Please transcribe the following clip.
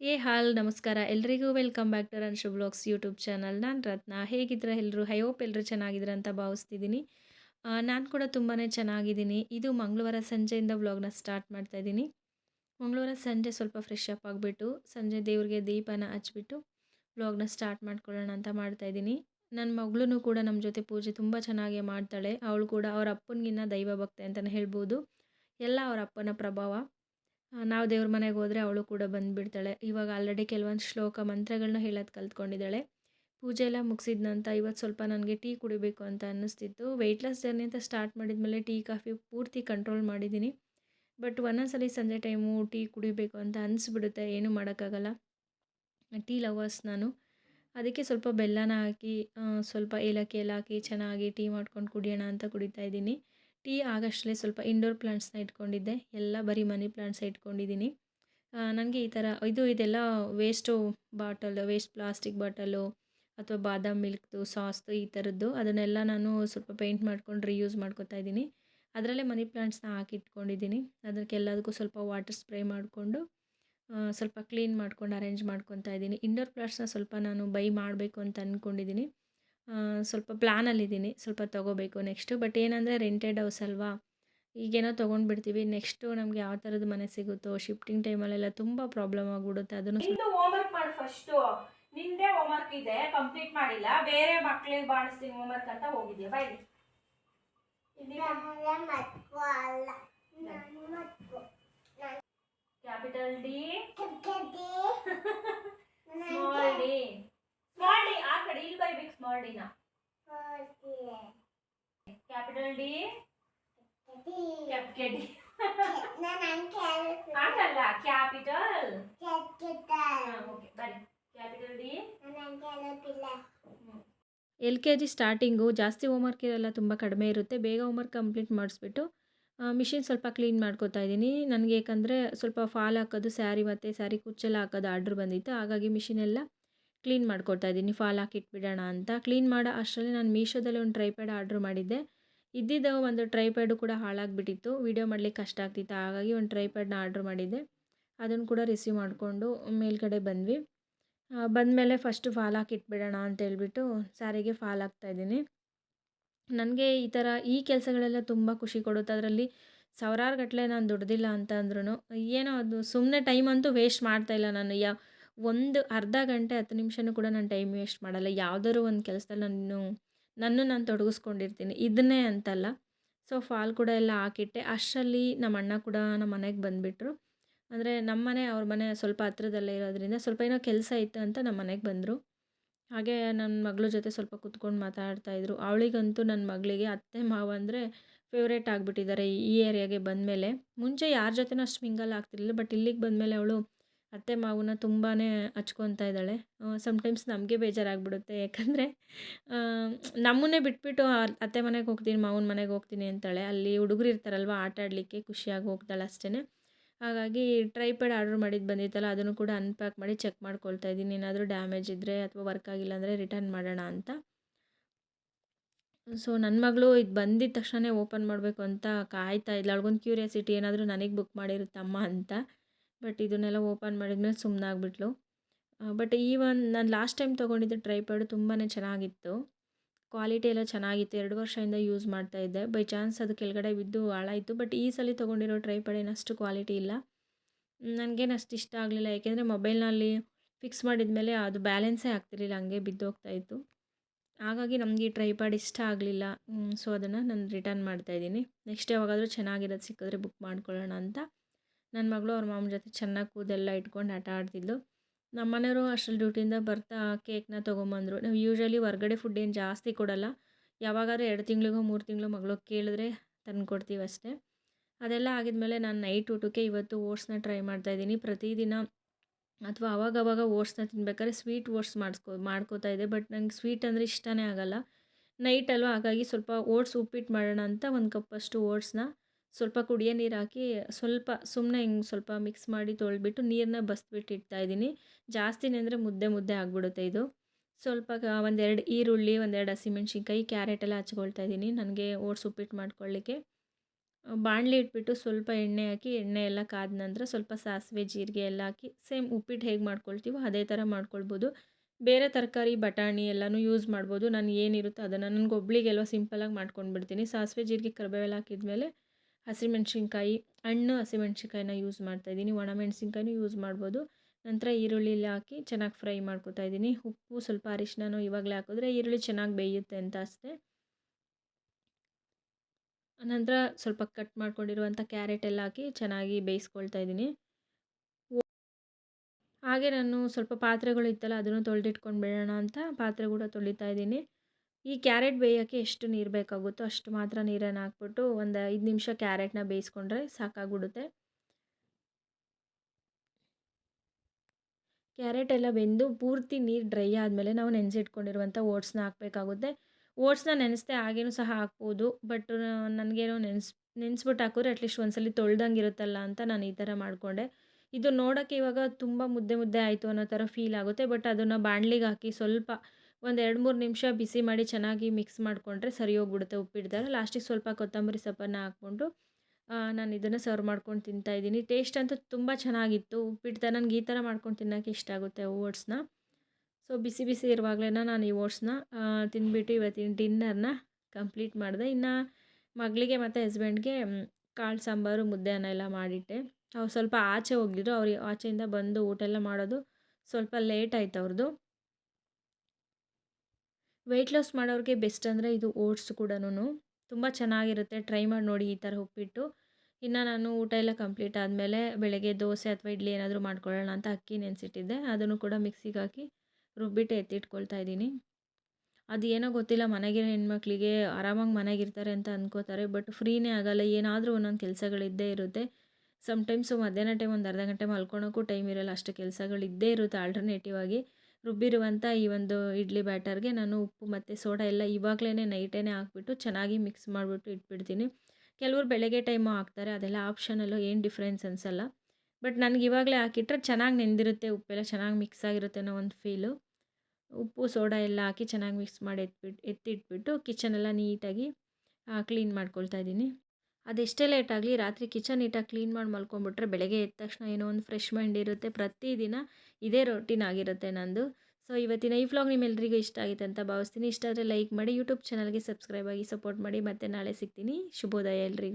ಏ ಹಾಲ್, ನಮಸ್ಕಾರ. ಎಲ್ರಿಗೂ welcome back to Ranshu blogs YouTube channel. ನಾನು ರತ್ನ. ಹೇಗಿದ್ರೆ ಎಲ್ಲರೂ ಐ ಹೋಪ್ ಎಲ್ಲರೂ ಚೆನ್ನಾಗಿದ್ರೆ ಅಂತ ಭಾವಿಸ್ತಿದ್ದೀನಿ. ನಾನು ಕೂಡ ತುಂಬಾ ಚೆನ್ನಾಗಿದ್ದೀನಿ. ಇದು ಮಂಗಳವಾರ ಸಂಜೆಯಿಂದ ವ್ಲಾಗ್ನ ಸ್ಟಾರ್ಟ್ ಮಾಡ್ತಾ ಇದ್ದೀನಿ. ಮಂಗಳವಾರ ಸಂಜೆ ಸ್ವಲ್ಪ ಫ್ರೆಶ್ ಅಪ್ ಆಗಿಬಿಟ್ಟು, ಸಂಜೆ ದೇವ್ರಿಗೆ ದೀಪನ ಹಚ್ಬಿಟ್ಟು ವ್ಲಾಗ್ನ ಸ್ಟಾರ್ಟ್ ಮಾಡ್ಕೊಳ್ಳೋಣ ಅಂತ ಮಾಡ್ತಾಯಿದ್ದೀನಿ ನನ್ನ ಮಗಳೂ ಕೂಡ ನಮ್ಮ ಜೊತೆ ಪೂಜೆ ತುಂಬ ಚೆನ್ನಾಗಿ ಮಾಡ್ತಾಳೆ. ಅವಳು ಕೂಡ ಅವ್ರ ಅಪ್ಪನಿಗಿನ್ನ ದೈವ ಭಕ್ತೆ ಅಂತಲೇ ಹೇಳ್ಬೋದು. ಎಲ್ಲ ಅವರ ಅಪ್ಪನ ಪ್ರಭಾವ. ನಾವು ದೇವ್ರ ಮನೆಗೆ ಹೋದರೆ ಅವಳು ಕೂಡ ಬಂದುಬಿಡ್ತಾಳೆ. ಇವಾಗ ಆಲ್ರೆಡಿ ಕೆಲವೊಂದು ಶ್ಲೋಕ ಮಂತ್ರಗಳನ್ನ ಹೇಳೋದು ಕಲ್ತ್ಕೊಂಡಿದ್ದಾಳೆ. ಪೂಜೆ ಎಲ್ಲ ಮುಗಿಸಿದ ನಂತರ ಇವತ್ತು ಸ್ವಲ್ಪ ನನಗೆ ಟೀ ಕುಡಿಬೇಕು ಅಂತ ಅನ್ನಿಸ್ತಿತ್ತು. ವೆಯ್ಟ್ ಲಾಸ್ ಜರ್ನಿ ಅಂತ ಸ್ಟಾರ್ಟ್ ಮಾಡಿದ್ಮೇಲೆ ಟೀ, ಕಾಫಿ ಪೂರ್ತಿ ಕಂಟ್ರೋಲ್ ಮಾಡಿದ್ದೀನಿ ಬಟ್ ಒಂದೊಂದ್ಸಲಿ ಸಂಜೆ ಟೈಮು ಟೀ ಕುಡಿಬೇಕು ಅಂತ ಅನಿಸ್ಬಿಡುತ್ತೆ. ಏನೂ ಮಾಡೋಕ್ಕಾಗಲ್ಲ. ಟೀ ಲವರ್ಸ್ ನಾನು. ಅದಕ್ಕೆ ಸ್ವಲ್ಪ ಬೆಲ್ಲನ ಹಾಕಿ ಸ್ವಲ್ಪ ಏಲಕ್ಕಿ ಎಲ್ಲ ಹಾಕಿ ಚೆನ್ನಾಗಿ ಟೀ ಮಾಡ್ಕೊಂಡು ಕುಡಿಯೋಣ ಅಂತ ಕುಡಿತಾ ಇದ್ದೀನಿ. ಟೀ ಆಗಷ್ಟೇ ಸ್ವಲ್ಪ ಇಂಡೋರ್ ಪ್ಲ್ಯಾಂಟ್ಸ್ನ ಇಟ್ಕೊಂಡಿದ್ದೆ. ಎಲ್ಲ ಬರೀ ಮನಿ ಪ್ಲ್ಯಾಂಟ್ಸ್ ಇಟ್ಕೊಂಡಿದ್ದೀನಿ. ನನಗೆ ಈ ಥರ ಇದು ಇದೆಲ್ಲ waste bottle waste plastic bottle ಅಥವಾ ಬಾದಾಮ್ ಮಿಲ್ಕ್ದು ಸಾಸ್ದು ಈ ಥರದ್ದು ಅದನ್ನೆಲ್ಲ ನಾನು ಸ್ವಲ್ಪ ಪೇಂಟ್ ಮಾಡ್ಕೊಂಡು ರೀಯೂಸ್ ಮಾಡ್ಕೊತಾ ಇದ್ದೀನಿ. ಅದರಲ್ಲೇ ಮನಿ ಪ್ಲ್ಯಾಂಟ್ಸ್ನ ಹಾಕಿಟ್ಕೊಂಡಿದ್ದೀನಿ ಅದಕ್ಕೆಲ್ಲದಕ್ಕೂ ಸ್ವಲ್ಪ ವಾಟರ್ ಸ್ಪ್ರೇ ಮಾಡಿಕೊಂಡು ಸ್ವಲ್ಪ ಕ್ಲೀನ್ ಮಾಡ್ಕೊಂಡು ಅರೇಂಜ್ ಮಾಡ್ಕೊತಾ ಇದ್ದೀನಿ. ಇಂಡೋರ್ ಪ್ಲಾಂಟ್ಸ್ನ ಸ್ವಲ್ಪ ನಾನು ಬೈ ಮಾಡಬೇಕು ಅಂತ ಅಂದ್ಕೊಂಡಿದ್ದೀನಿ ಸ್ವಲ್ಪ ಪ್ಲ್ಯಾನಲ್ಲಿದ್ದೀನಿ ಸ್ವಲ್ಪ ತೊಗೋಬೇಕು ನೆಕ್ಸ್ಟು. ಬಟ್ ಏನಂದರೆ ರೆಂಟೆಡ್ ಹೌಸ್ ಅಲ್ವಾ ಈಗೇನೋ ತೊಗೊಂಡ್ಬಿಡ್ತೀವಿ. ನೆಕ್ಸ್ಟು ನಮಗೆ ಯಾವ ಥರದ ಮನೆ ಸಿಗುತ್ತೋ ಶಿಫ್ಟಿಂಗ್ ಟೈಮಲ್ಲೆಲ್ಲ ತುಂಬ ಪ್ರಾಬ್ಲಮ್ ಆಗಿಬಿಡುತ್ತೆ. ಅದನ್ನು ಹೋಮ್ವರ್ಕ್ ಮಾಡಿ ಫಸ್ಟು ನಿಂದೇ ಹೋಮ್ವರ್ಕ್ ಇದೆ ಕಂಪ್ಲೀಟ್ ಮಾಡಿಲ್ಲ. ಬೇರೆ ಮಕ್ಕಳಿಗೆ ಬಾಣಿಸ್ತೀನಿ ಹೋಮ್ವರ್ಕ್ ಅಂತ ಹೋಗಿದ್ಯಾ? ಬಾಯ್ capital D small D small D ಆ ಕಡೆ ಇಲ್ಲಿ ಬರಿಬೇಕು ಸ್ಮಾಲ್ ಡಿನ ಕ್ಯಾಪಿಟಲ್ ಡಿ ಕ್ಯಾಪಿಟಲ್ ಡಿ ಆಗಲ್ಲ ಕ್ಯಾಪಿಟಲ್ ಓಕೆ ಬರಿ capital D L K G starting ಜಾಸ್ತಿ ಹೋಮ್ವರ್ಕ್ ಇರಲ್ಲ ತುಂಬ ಕಡಿಮೆ ಇರುತ್ತೆ. ಬೇಗ ಹೋಮ್ವರ್ಕ್ ಕಂಪ್ಲೀಟ್ ಮಾಡಿಸ್ಬಿಟ್ಟು ಮಿಷಿನ್ ಸ್ವಲ್ಪ ಕ್ಲೀನ್ ಮಾಡ್ಕೋತಾ ಇದ್ದೀನಿ. ನನಗೆ ಏಕೆಂದರೆ ಸ್ವಲ್ಪ ಫಾಲ್ ಹಾಕೋದು ಸ್ಯಾರಿ ಮತ್ತು ಸ್ಯಾರಿ ಕುಚ್ಚೆಲ್ಲ ಹಾಕೋದು ಆರ್ಡ್ರ್ ಬಂದಿತ್ತು. ಹಾಗಾಗಿ ಮಿಷಿನೆಲ್ಲ ಕ್ಲೀನ್ ಮಾಡ್ಕೊಡ್ತಾ ಇದ್ದೀನಿ. ಫಾಲ್ ಹಾಕಿಟ್ಬಿಡೋಣ ಅಂತ. ಕ್ಲೀನ್ ಮಾಡೋ ಅಷ್ಟರಲ್ಲಿ ನಾನು ಮೀಶೋದಲ್ಲಿ ಒಂದು ಟ್ರೈಪ್ಯಾಡ್ ಆರ್ಡ್ರ್ ಮಾಡಿದ್ದೆ. ಇದ್ದಿದ್ದ ಒಂದು ಟ್ರೈಪ್ಯಾಡು ಕೂಡ ಹಾಳಾಗಿಬಿಟ್ಟಿತ್ತು. ವೀಡಿಯೋ ಮಾಡಲಿಕ್ಕೆ ಕಷ್ಟ ಆಗ್ತಿತ್ತು. ಹಾಗಾಗಿ ಒಂದು ಟ್ರೈಪ್ಯಾಡ್ನ ಆರ್ಡ್ರ್ ಮಾಡಿದ್ದೆ. ಅದನ್ನು ಕೂಡ ರಿಸೀವ್ ಮಾಡಿಕೊಂಡು ಮೇಲ್ಗಡೆ ಬಂದ್ವಿ. ಬಂದಮೇಲೆ ಫಸ್ಟು ಫಾಲ್ ಹಾಕಿಟ್ಬಿಡೋಣ ಅಂತ ಹೇಳ್ಬಿಟ್ಟು ಸ್ಯಾರಿಗೆ ಫಾಲ್ ಹಾಕ್ತಾಯಿದ್ದೀನಿ ನನಗೆ ಈ ಥರ ಈ ಕೆಲಸಗಳೆಲ್ಲ ತುಂಬ ಖುಷಿ ಕೊಡುತ್ತೆ. ಅದರಲ್ಲಿ ಸಾವಿರಾರು ಗಟ್ಟಲೆ ನಾನು ದುಡ್ದಿಲ್ಲ ಅಂತ ಅಂದ್ರೂ ಏನೋ ಅದು ಸುಮ್ಮನೆ ಟೈಮ್ ಅಂತೂ ವೇಸ್ಟ್ ಮಾಡ್ತಾ ಇಲ್ಲ ನಾನು. ಯಾವ ಒಂದು ಅರ್ಧ ಗಂಟೆ ಹತ್ತು ನಿಮಿಷನೂ ಕೂಡ ನಾನು ಟೈಮ್ ವೇಸ್ಟ್ ಮಾಡಲ್ಲ. ಯಾವುದಾದ್ರು ಒಂದು ಕೆಲಸದಲ್ಲಿ ನಾನು ನನ್ನ ನಾನು ತೊಡಗಿಸ್ಕೊಂಡಿರ್ತೀನಿ. ಇದನ್ನೇ ಅಂತಲ್ಲ. ಸೊ ಫಾಲ್ ಕೂಡ ಎಲ್ಲ ಹಾಕಿಟ್ಟೆ. ಅಷ್ಟರಲ್ಲಿ ನಮ್ಮ ಅಣ್ಣ ಕೂಡ ನಮ್ಮ ಮನೆಗೆ ಬಂದುಬಿಟ್ರು. ಅಂದರೆ ನಮ್ಮ ಮನೆ, ಅವ್ರ ಮನೆ ಸ್ವಲ್ಪ ಹತ್ರದಲ್ಲೇ ಇರೋದ್ರಿಂದ ಸ್ವಲ್ಪ ಏನೋ ಕೆಲಸ ಇತ್ತು ಅಂತ ನಮ್ಮ ಮನೆಗೆ ಬಂದರು. ಹಾಗೆ ನನ್ನ ಮಗಳ ಜೊತೆ ಸ್ವಲ್ಪ ಕುತ್ಕೊಂಡು ಮಾತಾಡ್ತಾಯಿದ್ರು ಅವಳಿಗಂತೂ ನನ್ನ ಮಗಳಿಗೆ ಅತ್ತೆ, ಮಾವ ಅಂದರೆ ಫೇವ್ರೇಟ್ ಆಗಿಬಿಟ್ಟಿದ್ದಾರೆ ಈ ಏರಿಯಾಗೆ ಬಂದಮೇಲೆ. ಮುಂಚೆ ಯಾರ ಜೊತೆನೂ ಅಷ್ಟು ಮಿಂಗಲ್ ಆಗ್ತಿರಲಿಲ್ಲ ಬಟ್ ಇಲ್ಲಿಗೆ ಬಂದಮೇಲೆ ಅವಳು ಅತ್ತೆ ಮಾವನ ತುಂಬಾ ಹಚ್ಕೊತಾ ಇದ್ದಾಳೆ. ಸಮ್ಟೈಮ್ಸ್ ನಮಗೆ ಬೇಜಾರಾಗ್ಬಿಡುತ್ತೆ. ಯಾಕಂದರೆ ನಮ್ಮನ್ನೇ ಬಿಟ್ಬಿಟ್ಟು ಅತ್ತೆ ಮನೆಗೆ ಹೋಗ್ತೀನಿ, ಮಾವನ ಮನೆಗೆ ಹೋಗ್ತೀನಿ ಅಂತಾಳೆ. ಅಲ್ಲಿ ಹುಡುಗರು ಇರ್ತಾರಲ್ವ, ಆಟ ಆಡಲಿಕ್ಕೆ ಖುಷಿಯಾಗಿ ಹೋಗ್ತಾಳೆ ಅಷ್ಟೇ ಹಾಗಾಗಿ ಟ್ರೈಪ್ಯಾಡ್ ಆರ್ಡ್ರ್ ಮಾಡಿದ್ದು ಬಂದಿತ್ತಲ್ಲ, ಅದನ್ನು ಕೂಡ ಅನ್ಪ್ಯಾಕ್ ಮಾಡಿ ಚೆಕ್ ಮಾಡ್ಕೊಳ್ತಾ ಇದ್ದೀನಿ. ಏನಾದರೂ ಡ್ಯಾಮೇಜ್ ಇದ್ದರೆ ಅಥವಾ ವರ್ಕ್ ಆಗಿಲ್ಲ ಅಂದರೆ ರಿಟರ್ನ್ ಮಾಡೋಣ ಅಂತ. ಸೊ ನನ್ನ ಮಗಳು ಇದು ಬಂದಿದ್ದ ತಕ್ಷಣ ಓಪನ್ ಮಾಡಬೇಕು ಅಂತ ಕಾಯ್ತಾ ಇದ್ಲು. ಅಳ್ಗೊಂದು ಕ್ಯೂರಿಯಾಸಿಟಿ ಏನಾದರೂ ನನಗೆ ಬುಕ್ ಮಾಡಿರುತ್ತಮ್ಮ ಅಂತ. ಬಟ್ ಇದನ್ನೆಲ್ಲ ಓಪನ್ ಮಾಡಿದ್ಮೇಲೆ ಸುಮ್ಮನಾಗ್ಬಿಟ್ಲು ಬಟ್ ಈ ಒಂದು ನಾನು ಲಾಸ್ಟ್ ಟೈಮ್ ತೊಗೊಂಡಿದ್ದ ಟ್ರೈಪ್ಯಾಡು ತುಂಬಾ ಚೆನ್ನಾಗಿತ್ತು. ಕ್ವಾಲಿಟಿ ಎಲ್ಲ ಚೆನ್ನಾಗಿತ್ತು. ಎರಡು ವರ್ಷದಿಂದ ಯೂಸ್ ಮಾಡ್ತಾಯಿದ್ದೆ ಬೈ ಚಾನ್ಸ್ ಅದು ಕೆಳಗಡೆ ಬಿದ್ದು ಹಾಳಾಯಿತು. ಬಟ್ ಈ ಸಲ ತೊಗೊಂಡಿರೋ ಟ್ರೈಪ್ಯಾಡ್ ಏನಷ್ಟು ಕ್ವಾಲಿಟಿ ಇಲ್ಲ. ನನಗೇನು ಅಷ್ಟು ಇಷ್ಟ ಆಗಲಿಲ್ಲ. ಯಾಕೆಂದರೆ ಮೊಬೈಲ್ನಲ್ಲಿ ಫಿಕ್ಸ್ ಮಾಡಿದ ಮೇಲೆ ಅದು ಬ್ಯಾಲೆನ್ಸೇ ಆಗ್ತಿರ್ಲಿಲ್ಲ. ಹಂಗೆ ಬಿದ್ದೋಗ್ತಾಯಿತ್ತು ಹಾಗಾಗಿ ನಮಗೆ ಈ ಟ್ರೈಪ್ಯಾಡ್ ಇಷ್ಟ ಆಗಲಿಲ್ಲ. ಸೊ ಅದನ್ನು ನಾನು ರಿಟರ್ನ್ ಮಾಡ್ತಾಯಿದ್ದೀನಿ ನೆಕ್ಸ್ಟ್ ಯಾವಾಗಾದರೂ ಚೆನ್ನಾಗಿರೋದು ಸಿಕ್ಕಿದ್ರೆ ಬುಕ್ ಮಾಡ್ಕೊಳ್ಳೋಣ ಅಂತ ನನ್ನ ಮಗಳು ಅವ್ರ ಮಾಮನ ಜೊತೆ ಚೆನ್ನಾಗಿ ಕೂದೆಲ್ಲ ಇಟ್ಕೊಂಡು ಆಟ ಆಡ್ತಿದ್ಲು. ನಮ್ಮ ಮನೆಯವರು ಅಷ್ಟರಲ್ಲಿ ಡ್ಯೂಟಿಯಿಂದ ಬರ್ತಾ ಕೇಕ್ನ ತೊಗೊಂಬಂದರು. ನಾವು ಯೂಶ್ವಲಿ ಹೊರ್ಗಡೆ ಫುಡ್ ಏನು ಜಾಸ್ತಿ ಕೊಡಲ್ಲ. ಯಾವಾಗಾದ್ರೂ ಎರಡು ತಿಂಗಳಿಗೋ, ಮೂರು ತಿಂಗಳು ಮಗಳು ಕೇಳಿದ್ರೆ ತಂದು ಕೊಡ್ತೀವಿ ಅಷ್ಟೇ. ಅದೆಲ್ಲ ಆಗಿದ್ಮೇಲೆ ನಾನು ನೈಟ್ ಊಟಕ್ಕೆ ಇವತ್ತು ಓಟ್ಸ್ನ ಟ್ರೈ ಮಾಡ್ತಾಯಿದ್ದೀನಿ ಪ್ರತಿದಿನ ಅಥವಾ ಅವಾಗವಾಗ ಓಟ್ಸ್ನ ತಿನ್ಬೇಕಾದ್ರೆ ಸ್ವೀಟ್ ಓಟ್ಸ್ ಮಾಡಿಸ್ಕೊ, ಮಾಡ್ಕೋತಾ ಇದ್ದೆ. ಬಟ್ ನಂಗೆ ಸ್ವೀಟ್ ಅಂದರೆ ಇಷ್ಟನೇ ಆಗಲ್ಲ. ನೈಟ್ ಅಲ್ವಾ, ಹಾಗಾಗಿ ಸ್ವಲ್ಪ ಓಟ್ಸ್ ಉಪ್ಪಿಟ್ಟು ಮಾಡೋಣ ಅಂತ ಒಂದು ಕಪ್ಪಷ್ಟು ಓಟ್ಸ್ನ ಸ್ವಲ್ಪ ಕುಡಿಯೋ ನೀರು ಹಾಕಿ ಸ್ವಲ್ಪ ಸುಮ್ಮನೆ ಹಿಂಗೆ ಸ್ವಲ್ಪ ಮಿಕ್ಸ್ ಮಾಡಿ ತೊಳೆದ್ಬಿಟ್ಟು ನೀರನ್ನ ಬಸ್ಬಿಟ್ಟು ಇಡ್ತಾಯಿದ್ದೀನಿ ಜಾಸ್ತಿನೇ ಅಂದರೆ ಮುದ್ದೆ ಮುದ್ದೆ ಆಗಿಬಿಡುತ್ತೆ ಇದು. ಸ್ವಲ್ಪ ಒಂದೆರಡು ಈರುಳ್ಳಿ, ಒಂದೆರಡು ಹಸಿಮೆಣ್ಸಿನ್ಕಾಯಿ ಕ್ಯಾರೆಟ್ ಎಲ್ಲ ಹಚ್ಕೊಳ್ತಾ ಇದ್ದೀನಿ. ನನಗೆ ಓಟ್ಸ್ ಉಪ್ಪಿಟ್ಟು ಮಾಡ್ಕೊಳ್ಳಿಕ್ಕೆ ಬಾಣಲಿ ಇಟ್ಬಿಟ್ಟು ಸ್ವಲ್ಪ ಎಣ್ಣೆ ಹಾಕಿ, ಎಣ್ಣೆ ಎಲ್ಲ ಕಾದ ನಂತರ ಸ್ವಲ್ಪ ಸಾಸಿವೆ, ಜೀರಿಗೆ ಎಲ್ಲ ಹಾಕಿ, ಸೇಮ್ ಉಪ್ಪಿಟ್ಟು ಹೇಗೆ ಮಾಡ್ಕೊಳ್ತೀವೋ ಅದೇ ಥರ ಮಾಡ್ಕೊಳ್ಬೋದು. ಬೇರೆ ತರಕಾರಿ, ಬಟಾಣಿ ಎಲ್ಲನೂ ಯೂಸ್ ಮಾಡ್ಬೋದು. ನಾನು ಏನಿರುತ್ತೋ ಅದನ್ನು ನನಗೆ ಒಬ್ಳಿಗೆಲ್ವ ಸಿಂಪಲಾಗಿ ಮಾಡ್ಕೊಂಡು ಬಿಡ್ತೀನಿ ಸಾಸಿವೆ, ಜೀರಿಗೆ, ಕರಿಬೇವೆಲ್ಲ ಹಾಕಿದ್ಮೇಲೆ ಹಸಿಮೆಣ್ಸಿನ್ಕಾಯಿ, ಹಣ್ಣು ಹಸಿಮೆಣ್ಸಿನ್ಕಾಯಿನ ಯೂಸ್ ಮಾಡ್ತಾಯಿದ್ದೀನಿ ಒಣಮೆಣ್ಸಿನ್ಕಾಯಿನೂ ಯೂಸ್ ಮಾಡ್ಬೋದು. ನಂತರ ಈರುಳ್ಳಿಲಿ ಹಾಕಿ ಚೆನ್ನಾಗಿ ಫ್ರೈ ಮಾಡ್ಕೊತಾ ಇದ್ದೀನಿ. ಉಪ್ಪು ಸ್ವಲ್ಪ ಅರಿಶಿನೂ ಇವಾಗಲೇ ಹಾಕಿದ್ರೆ ಈರುಳ್ಳಿ ಚೆನ್ನಾಗಿ ಬೇಯುತ್ತೆ ಅಂತ ಅಷ್ಟೇ. ನಂತರ ಸ್ವಲ್ಪ ಕಟ್ ಮಾಡ್ಕೊಂಡಿರುವಂಥ ಕ್ಯಾರೆಟ್ ಎಲ್ಲ ಹಾಕಿ ಚೆನ್ನಾಗಿ ಬೇಯಿಸ್ಕೊಳ್ತಾ ಇದ್ದೀನಿ. ಹಾಗೆ ನಾನು ಸ್ವಲ್ಪ ಪಾತ್ರೆಗಳು ಇತ್ತಲ್ಲ, ಅದನ್ನು ತೊಳೆದಿಟ್ಕೊಂಡು ಬಿಡೋಣ ಅಂತ ಪಾತ್ರೆ ಕೂಡ ತೊಳಿತಾ ಇದ್ದೀನಿ. ಈ ಕ್ಯಾರೆಟ್ ಬೇಯೋಕ್ಕೆ ಎಷ್ಟು ನೀರು ಬೇಕಾಗುತ್ತೋ ಅಷ್ಟು ಮಾತ್ರ ನೀರನ್ನು ಹಾಕ್ಬಿಟ್ಟು ಒಂದು ಐದು ನಿಮಿಷ ಕ್ಯಾರೆಟ್ನ ಬೇಯಿಸ್ಕೊಂಡ್ರೆ ಸಾಕಾಗ್ಬಿಡುತ್ತೆ. ಕ್ಯಾರೆಟ್ ಎಲ್ಲ ಬೆಂದು ಪೂರ್ತಿ ನೀರು ಡ್ರೈ ಆದಮೇಲೆ ನಾವು ನೆನೆಸಿಟ್ಕೊಂಡಿರುವಂಥ ಓಟ್ಸ್ನ ಹಾಕಬೇಕಾಗುತ್ತೆ. ಓಟ್ಸ್ನ ನೆನೆಸ್ದೆ ಹಾಗೇನೂ ಸಹ ಹಾಕ್ಬೋದು, ಬಟ್ ನನಗೇನು ನೆನೆಸ್, ನೆನೆಸ್ಬಿಟ್ಟು ಹಾಕಿದ್ರೆ ಅಟ್ಲೀಸ್ಟ್ ಒಂದ್ಸಲಿ ತೊಳ್ದಂಗೆ ಇರುತ್ತಲ್ಲ ಅಂತ ನಾನು ಈ ಥರ ಮಾಡಿಕೊಂಡೆ. ಇದು ನೋಡೋಕ್ಕೆ ಇವಾಗ ತುಂಬ ಮುದ್ದೆ ಮುದ್ದೆ ಆಯಿತು ಅನ್ನೋ ಥರ ಫೀಲ್ ಆಗುತ್ತೆ, ಬಟ್ ಅದನ್ನು ಬಾಣಲಿಗೆ ಹಾಕಿ ಸ್ವಲ್ಪ ಒಂದು ಎರಡು ಮೂರು ನಿಮಿಷ ಬಿಸಿ ಮಾಡಿ ಚೆನ್ನಾಗಿ ಮಿಕ್ಸ್ ಮಾಡಿಕೊಂಡ್ರೆ ಸರಿ ಹೋಗ್ಬಿಡುತ್ತೆ ಉಪ್ಪಿಟ್ಟು ಥರ ಲಾಸ್ಟಿಗೆ ಸ್ವಲ್ಪ ಕೊತ್ತಂಬರಿ ಸೊಪ್ಪನ್ನು ಹಾಕ್ಕೊಂಡು ನಾನು ಇದನ್ನು ಸರ್ವ್ ಮಾಡ್ಕೊಂಡು ತಿಂತಾಯಿದ್ದೀನಿ ಟೇಸ್ಟ್ ಅಂತೂ ತುಂಬ ಚೆನ್ನಾಗಿತ್ತು. ಉಪ್ಪಿಟ್ಟು ನನಗೆ ಈ ಥರ ಮಾಡ್ಕೊಂಡು ತಿನ್ನೋಕ್ಕೆ ಇಷ್ಟ ಆಗುತ್ತೆ ಓಟ್ಸ್ನ ಸೊ ಬಿಸಿ ಬಿಸಿ ಇರುವಾಗಲೇ ನಾನು ಈ ಓಟ್ಸ್ನ ತಿಂದ್ಬಿಟ್ಟು ಇವತ್ತಿನ ಡಿನ್ನರ್ನ ಕಂಪ್ಲೀಟ್ ಮಾಡಿದೆ. ಇನ್ನು ಮಗಳಿಗೆ ಮತ್ತು ಹಸ್ಬೆಂಡ್ಗೆ ಕಾಳು ಸಾಂಬಾರು ಮುದ್ದೆ ಅನ್ನ ಎಲ್ಲ ಮಾಡಿಟ್ಟೆ. ಅವ್ರು ಸ್ವಲ್ಪ ಆಚೆ ಹೋಗಿದ್ರು. ಅವ್ರಿಗೆ ಆಚೆಯಿಂದ ಬಂದು ಊಟ ಎಲ್ಲ ಮಾಡೋದು ಸ್ವಲ್ಪ ಲೇಟ್ ಆಯ್ತು ಅವ್ರದ್ದು ವೆಯ್ಟ್ ಲಾಸ್ ಮಾಡೋರಿಗೆ ಬೆಸ್ಟ್ ಅಂದರೆ ಇದು ಓಟ್ಸ್ ಕೂಡ ತುಂಬ ಚೆನ್ನಾಗಿರುತ್ತೆ. ಟ್ರೈ ಮಾಡಿ ನೋಡಿ ಈ ಥರ ಉಪ್ಪಿಟ್ಟು. ಇನ್ನು ನಾನು ಊಟ ಎಲ್ಲ ಕಂಪ್ಲೀಟ್ ಆದಮೇಲೆ ಬೆಳಗ್ಗೆ ದೋಸೆ ಅಥವಾ ಇಡ್ಲಿ ಏನಾದರೂ ಮಾಡ್ಕೊಳ್ಳೋಣ ಅಂತ ಅಕ್ಕಿ ನೆನೆಸಿಟ್ಟಿದ್ದೆ. ಅದನ್ನು ಕೂಡ ಮಿಕ್ಸಿಗೆ ಹಾಕಿ ರುಬ್ಬಿಟ್ಟು ಎತ್ತಿಟ್ಕೊಳ್ತಾ ಇದ್ದೀನಿ. ಅದು ಏನೋ ಗೊತ್ತಿಲ್ಲ ಮನೆಗಿರೋ ಹೆಣ್ಮಕ್ಳಿಗೆ ಆರಾಮಾಗಿ ಮನೆಗಿರ್ತಾರೆ ಅಂತ ಅಂದ್ಕೋತಾರೆ ಬಟ್ ಫ್ರೀನೇ ಆಗೋಲ್ಲ. ಏನಾದರೂ ಒಂದೊಂದು ಕೆಲಸಗಳಿದ್ದೇ ಇರುತ್ತೆ. ಸಮ್ಟೈಮ್ಸು ಮಧ್ಯಾಹ್ನ ಟೈಮ್ ಒಂದು ಅರ್ಧ ಗಂಟೆ ಮಲ್ಕೊಳೋಕ್ಕೂ ಟೈಮ್ ಇರೋಲ್ಲ. ಅಷ್ಟು ಕೆಲಸಗಳಿದ್ದೇ ಇರುತ್ತೆ ಆಲ್ಟರ್ನೇಟಿವ್ ಆಗಿ. ರುಬ್ಬಿರುವಂಥ ಈ ಒಂದು ಇಡ್ಲಿ ಬ್ಯಾಟರ್ಗೆ ನಾನು ಉಪ್ಪು ಮತ್ತು ಸೋಡಾ ಎಲ್ಲ ಇವಾಗಲೇ ನೈಟೇ ಹಾಕ್ಬಿಟ್ಟು ಚೆನ್ನಾಗಿ ಮಿಕ್ಸ್ ಮಾಡಿಬಿಟ್ಟು ಇಟ್ಬಿಡ್ತೀನಿ. ಕೆಲವರು ಬೆಳಗ್ಗೆ ಟೈಮು ಹಾಕ್ತಾರೆ, ಅದೆಲ್ಲ ಆಪ್ಷನಲ್ಲು ಏನು ಡಿಫ್ರೆನ್ಸ್ ಅನಿಸಲ್ಲ. ಬಟ್ ನನಗೆ ಇವಾಗಲೇ ಹಾಕಿಟ್ರೆ ಚೆನ್ನಾಗಿ ನೆಂದಿರುತ್ತೆ, ಉಪ್ಪೆಲ್ಲ ಚೆನ್ನಾಗಿ ಮಿಕ್ಸ್ ಆಗಿರುತ್ತೆ ಅನ್ನೋ ಒಂದು ಫೀಲು. ಉಪ್ಪು, ಸೋಡಾ ಎಲ್ಲ ಹಾಕಿ ಚೆನ್ನಾಗಿ ಮಿಕ್ಸ್ ಮಾಡಿ ಎತ್ಬಿಟ್ಟು ಎತ್ತಿಟ್ಬಿಟ್ಟು ಕಿಚನೆಲ್ಲ ನೀಟಾಗಿ ಕ್ಲೀನ್ ಮಾಡ್ಕೊಳ್ತಾ ಇದ್ದೀನಿ. ಅದೆಷ್ಟೇ ಲೇಟ್ ಆಗಲಿ, ರಾತ್ರಿ ಕಿಚನ್ ನೀಟಾಗಿ ಕ್ಲೀನ್ ಮಾಡಿ ಮಲ್ಕೊಂಡ್ಬಿಟ್ರೆ ಬೆಳಗ್ಗೆ ಎದ್ದ ತಕ್ಷಣ ಏನೋ ಒಂದು ಫ್ರೆಶ್ ಮೈಂಡ್ ಇರುತ್ತೆ. ಪ್ರತಿದಿನ ಇದೇ ರೊಟೀನ್ ಆಗಿರುತ್ತೆ ನಂದು. ಸೊ ಇವತ್ತಿನ ಈ ವ್ಲಾಗ್ ನಿಮ್ಮೆಲ್ಲರಿಗೂ ಇಷ್ಟ ಆಗಿದೆ ಅಂತ ಭಾವಿಸ್ತೀನಿ. ಇಷ್ಟ ಆದರೆ ಲೈಕ್ ಮಾಡಿ ಯೂಟ್ಯೂಬ್ ಚಾನಲ್ಗೆ ಸಬ್ಸ್ಕ್ರೈಬ್ ಆಗಿ ಸಪೋರ್ಟ್ ಮಾಡಿ. ಮತ್ತೆ ನಾಳೆ ಸಿಗ್ತೀನಿ. ಶುಭೋದಯ ಎಲ್ರಿಗೂ.